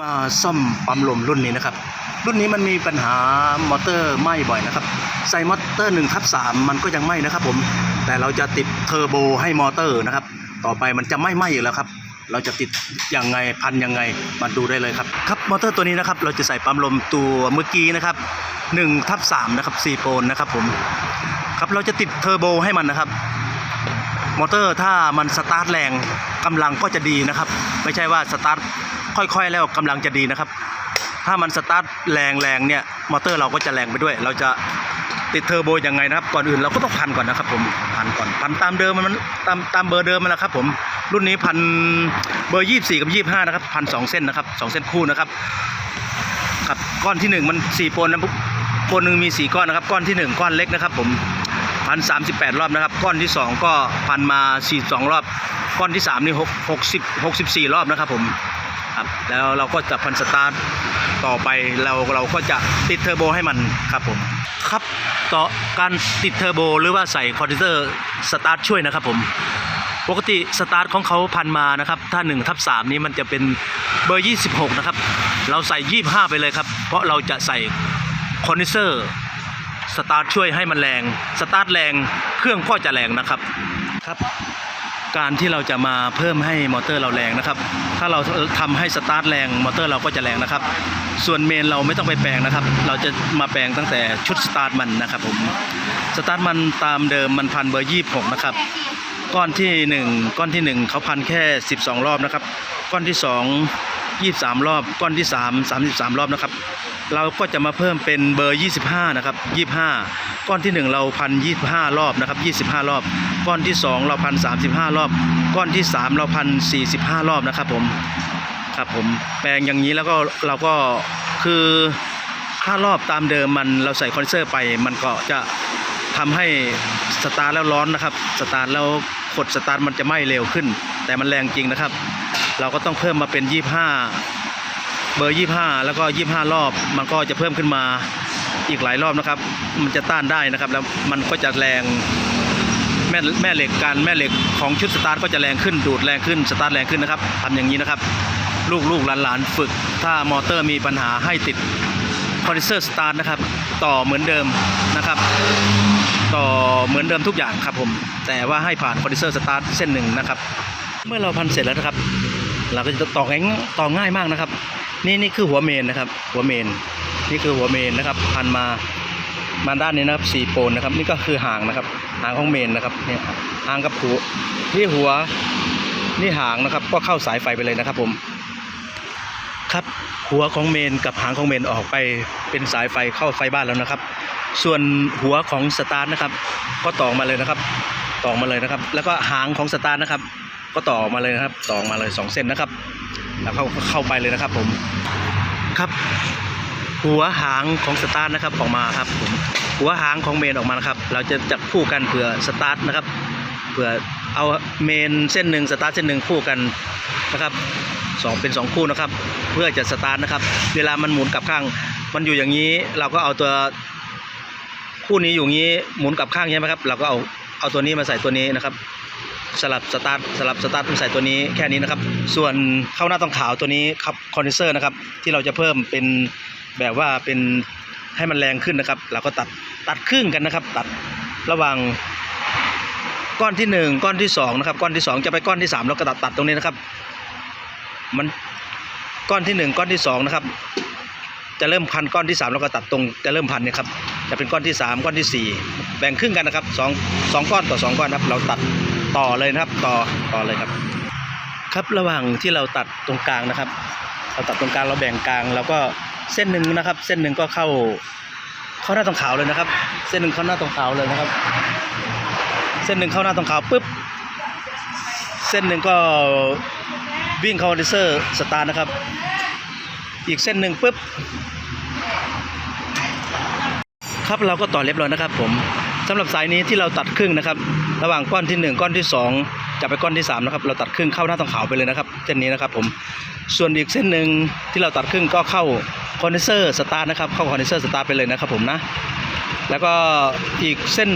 มาซ่อมปั๊มลมรุ่นนี้นะครับ รุ่นนี้มันมีปัญหามอเตอร์ไหม้บ่อยนะครับ ใส่มอเตอร์1ทับ3มันก็ยังไหม้นะครับผมแต่เราจะติดเทอร์โบให้มอเตอร์นะครับ ต่อไปมันจะไม่ไหม้อยู่แล้วครับ เราจะติดยังไงพันยังไงมาดูได้เลยครับครับมอเตอร์ตัวนี้นะครับ เราจะใส่ปั๊มลมตัวเมื่อกี้นะครับ1ทับ3นะครับ4โปนนะครับผมครับเราจะติดเทอร์โบให้มันนะครับมอเตอร์ถ้ามันสตาร์ทแรงกำลังก็จะดีนะครับ ไม่ใช่ว่าสตาร์ท ค่อยๆแล้วกำลังจะดีนะครับ ถ้ามันสตาร์ทแรงๆเนี่ยมอเตอร์เราก็จะแรงไปด้วย เราจะติดเทอร์โบยังไงนะครับ ก่อนอื่นเราก็ต้องพันก่อนนะครับ ผมพันก่อนพันตามเดิมมันตามตามเบอร์เดิมมันแหละครับ ผมรุ่นนี้พันเบอร์ยี่สี่กับยี่ห้านะครับพันสองเส้นนะครับสองเส้นคู่นะครับครับก้อนที่หนึ่งมันสี่ปนนะปนหนึ่งมีสี่ก้อนนะครับ ก้อนที่หนึ่งก้อนเล็กนะครับ ผมพันสามสิบแปดรอบนะครับ ก้อนที่สองก็พันมาสี่สองรอบ ก้อนที่สามนี่หกหกสิบหกสิบสี่รอบนะครับ ผม ครับแล้วเราก็จะพันสตาร์ทต่อไปเราเราก็จะติดเทอร์โบให้มันครับผมครับต่อการติดเทอร์โบหรือว่าใส่คอนดิเตอร์สตาร์ทช่วยนะครับผมปกติสตาร์ทของเขาพันมานะครับ ถ้า1ทับ3นี้มันจะเป็นเบอร์ 26 นะครับ เราใส่ 25 ไปเลยครับ เพราะเราจะใส่คอนดิเซอร์สตาร์ทช่วยให้มันแรง สตาร์ทแรงเครื่องก็จะแรงนะครับครับ การที่เราจะมาเพิ่มให้มอเตอร์เราแรงนะครับ ถ้าเราทำให้สตาร์ทแรงมอเตอร์เราก็จะแรงนะครับ ส่วนเมนเราไม่ต้องไปแปลงนะครับ เราจะมาแปลงตั้งแต่ชุดสตาร์ทมันนะครับผมสตาร์ทมันตามเดิมมันพันเบอร์26นะครับก้อนที่ 1 ก้อนที่ 1 เขาพันแค่ 12 รอบนะครับ ก้อนที่ 2 23 รอบ ก้อนที่ 3 33 รอบนะครับ เราก็จะมาเพิ่มเป็นเบอร์ 25 นะครับ 25 ก้อนที่ 1 เราพัน25 รอบนะครับ 25 รอบ ก้อนที่ 2 เราพัน35รอบ ก้อนที่ 3 เราพัน45รอบนะครับผมครับผมแปลงอย่างนี้แล้วก็เราก็คือถ้ารอบตามเดิมมันเราใส่คอนเซอร์ไป มันก็จะทำให้สตาร์แล้วร้อนนะครับสตาร์แล้วกดสตาร์มันจะไหม้เร็วขึ้น แต่มันแรงจริงนะครับ เราก็ต้องเพิ่มมาเป็น 25 เบอร์ 25 แล้วก็ 25 รอบ มันก็จะเพิ่มขึ้นมาอีกหลายรอบนะครับ มันจะต้านได้นะครับ แล้วมันก็จะแรง แม่แม่เหล็กการแม่เหล็กของชุดสตาร์ทก็จะแรงขึ้นดูดแรงขึ้นสตาร์ทแรงขึ้นนะครับทำอย่างนี้นะครับ ลูกลูกหลานๆฝึก ถ้ามอเตอร์มีปัญหาให้ติดคอนดิเซอร์สตาร์ทนะครับ ต่อเหมือนเดิมนะครับ ต่อเหมือนเดิมทุกอย่างครับผม แต่ว่าให้ผ่านคอนดิเซอร์สตาร์ทเส้นหนึ่งนะครับ เมื่อเราพันเสร็จแล้วนะครับ เราก็จะต่อง่ายต่อง่ายมากนะครับ นี่นี่คือหัวเมนนะครับ หัวเมน นี่คือหัวเมนนะครับ พันมา มาด้านนี้นะครับสี่โปนนะครับ นี่ก็คือหางนะครับ หางของเมนนะครับเนี่ยหางกับหัวนี่หัวนี่หางนะครับ ก็เข้าสายไฟไปเลยนะครับ ผม ครับหัวของเมนกับหางของเมนออกไปเป็นสายไฟเข้าไฟบ้านแล้วนะครับ ส่วนหัวของสตาร์นะครับ ก็ต่อมาเลยนะครับ ต่อมาเลยนะครับ แล้วก็หางของสตาร์นะครับ ก็ต่อมาเลยนะครับ ต่อมาเลยสองเส้นนะครับ แล้วเข้าเข้าไปเลยนะครับ ผมครับ หัวหางของสตาร์ทนะครับออกมาครับผมหัวหางของเมนออกมานะครับ เราจะจับคู่กันเผื่อสตาร์ทนะครับเผื่อเอาเมนเส้นหนึ่งสตาร์ทเส้นหนึ่งคู่กันนะครับสองเป็นสองคู่นะครับ เพื่อจะสตาร์ทนะครับ เวลามันหมุนกลับข้าง มันอยู่อย่างนี้เราก็เอาตัวคู่นี้อยู่งนี้หมุนกลับข้างใช่ไหมครับ เราก็เอาเอาตัวนี้มาใส่ตัวนี้นะครับ สลับสตาร์ทสลับสตาร์ทมาใส่ตัวนี้แค่นี้นะครับ ส่วนเข้าหน้าตรงขาวตัวนี้ครับคอนเดิเซอร์นะครับที่เราจะเพิ่มเป็น แบบว่าเป็นให้มันแรงขึ้นนะครับ เราก็ตัดตัดครึ่งกันนะครับ ตัดระหว่างก้อนที่หนึ่งก้อนที่สองนะครับก้อนที่สองจะไปก้อนที่สามเราก็ตัดตัดตรงนี้นะครับ มันก้อนที่หนึ่งก้อนที่สองนะครับจะเริ่มพันก้อนที่สามเราก็ตัดตรงจะเริ่มพันเนี่ยครับจะเป็นก้อนที่สามก้อนที่สี่แบ่งครึ่งกันนะครับสองสองก้อนต่อสองก้อนครับ เราตัดต่อเลยนะครับต่อต่อเลยครับ ครับระหว่างที่เราตัดตรงกลางนะครับ เราตัดตรงกลางเราแบ่งกลางแล้วก็ เส้นหนึ่งนะครับ เส้นหนึ่งก็เข้า เข้าหน้าตรงขาวเลยนะครับ เส้นหนึ่งเข้าหน้าตรงขาวเลยนะครับ เส้นหนึ่งเข้าหน้าตรงขาวปุ๊บเส้นหนึ่งก็วิ่งเข้าดิเซอร์สตาร์นะครับ อีกเส้นหนึ่งปุ๊บครับเราก็ต่อเรียบร้อยนะครับ ผมสำหรับสายนี้ที่เราตัดครึ่งนะครับ ระหว่างก้อนที่หนึ่งก้อนที่สอง จะไปก้อนที่สามนะครับเราตัดครึ่งเข้าหน้าตรงขาวไปเลยนะครับเส้นนี้นะครับผมส่วนอีกเส้นหนึ่งที่เราตัดครึ่งก็เข้าคอนเดนเซอร์สตาร์นะครับเข้าคอนเดนเซอร์สตาร์ไปเลยนะครับผมนะแล้วก็อีกเส้น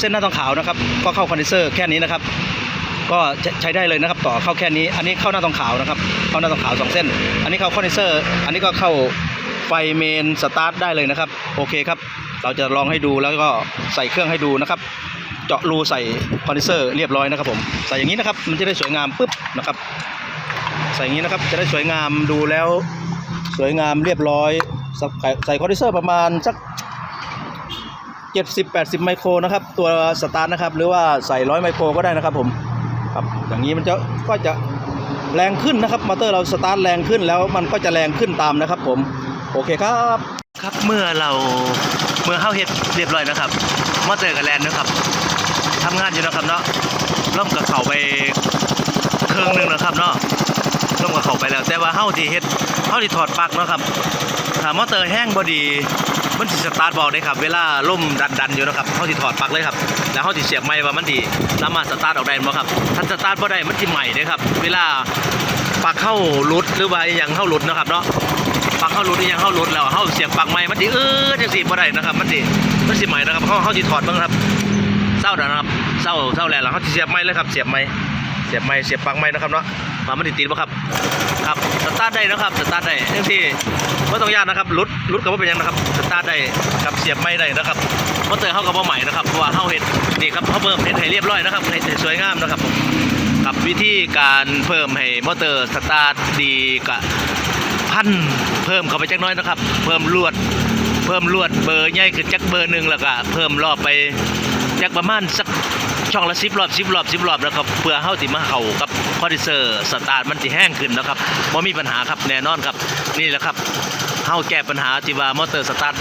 เส้นหน้าตรงขาวนะครับ ก็เข้าคอนเดนเซอร์แค่นี้นะครับ ก็ใช้ได้เลยนะครับ ต่อเข้าแค่นี้ อันนี้เข้าหน้าตรงขาวนะครับ เข้าหน้าตรงขาวสองเส้น อันนี้เข้าคอนเดนเซอร์ อันนี้ก็เข้าไฟเมนสตาร์ทได้เลยนะครับ โอเคครับ เราจะลองให้ดูแล้วก็ใส่เครื่องให้ดูนะครับ เจาะรูใส่คอนเดนเซอร์เรียบร้อยนะครับผมใส่อย่างนี้นะครับมันจะได้สวยงามปุ๊บนะครับ ใส่อย่างนี้นะครับจะได้สวยงามดูแล้ว สวยงามเรียบร้อยใส่ใส่คอนเดนเซอร์ประมาณสัก70 80 ไมโครนะครับ ตัวสตาร์ทนะครับ หรือว่าใส่100ไมโครก็ได้นะครับผมครับอย่างนี้มันจะก็จะแรงขึ้นนะครับมอเตอร์เราสตาร์ทแรงขึ้นแล้วมันก็จะแรงขึ้นตามนะครับผม โอเคครับครับเมื่อเราเมื่อเข้าเฮ็ดเรียบร้อยนะครับมอเตอร์กับแลนนะครับ ทำงานอยู่นะครับเนาะล่อมกับเขาไปเครื่องหนึงนะครับเนาะล่อมกับเขาไปแล้ว แต่ว่าเฮาที่เฮ็ดเฮาที่ถอดปลั๊กเนาะครับถ้ามอเตอร์แห้งบ่ดีมันสิสตาร์ทบอกได้ครับเวลาล่มดันดันอยู่นะครับเขาสิถอดปลั๊กเลยครับแล้วเขาสิเสียบไม้ว่ามันดีสามารถสตาร์ทออกได้บ่ครับถ้าสตาร์ทบ่ได้มันสิใหม่เด้ครับเวลาปลั๊กเข้าลุดหรือว่าอย่างเข้าลุดนะครับเนาะปลั๊กเข้าลุดอย่างเข้าลุดแล้วเข้าเสียบปลั๊กใหม่มันสิเออจังซี่บ่ได้นะครับมันสิมันสิใหม่นะครับเขาเขาสิถอดบิ่งครับ ศร้าแล้วนะครับเศร้าเศร้าแล้วแล้วเขาเสียบไม้เลยครับเสียบไม้เสียบไม้เสียบปลั๊กไม้นะครับเนาะว่ามันสิติดบ่ครับครับสตาร์ทได้นะครับสตาร์ทได้จังซี่บ่ต้องยากนะครับหลุดหลุดก็บ่เป็นยังนะครับสตาร์ทได้กับเสียบไม่ได้นะครับมอเตอร์เฮาก็บ่ใหม่นะครับเพราะว่าเฮาเฮ็ดนี่ครับเฮาเพิ่มเฮ็ดให้เรียบร้อยนะครับให้สวยงามนะครับผมกับวิธีการเพิ่มให้มอเตอร์สตาร์ทดีก็พันเพิ่มเข้าไปจักน้อยนะครับ เพิ่มลวด เพิ่มลวดเบอร์ใหญ่ขึ้นจักเบอร์หนึ่งแล้วก็เพิ่มรอบไป จักประมาณสักช่องละสิบรอบสิบรอบสิบรอบแล้วครับเพื่อเฮาสิมาเข้ากับคอดิเซอร์สตาร์ทมันสิแห้งขึ้นนะครับบ่มีปัญหาครับแน่นอนครับนี่แหละครับเฮาแก้ปัญหาทีว่ามอเตอร์สตาร์ท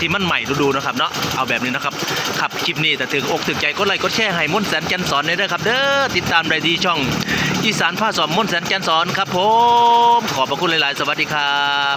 ที่มันใหม่ดูๆนะครับเนาะเอาแบบนี้นะครับครับคลิปนี้แต่ถึงอกถึงใจกดไลค์กดแชร์ให้มนต์แสนจันส์สอนได้เด้อครับเด้อติดตามได้ที่ช่องอีสานผ้าสอนมนต์แสนจันส์สอนครับผมขอบพระคุณหลายๆ สวัสดีครับ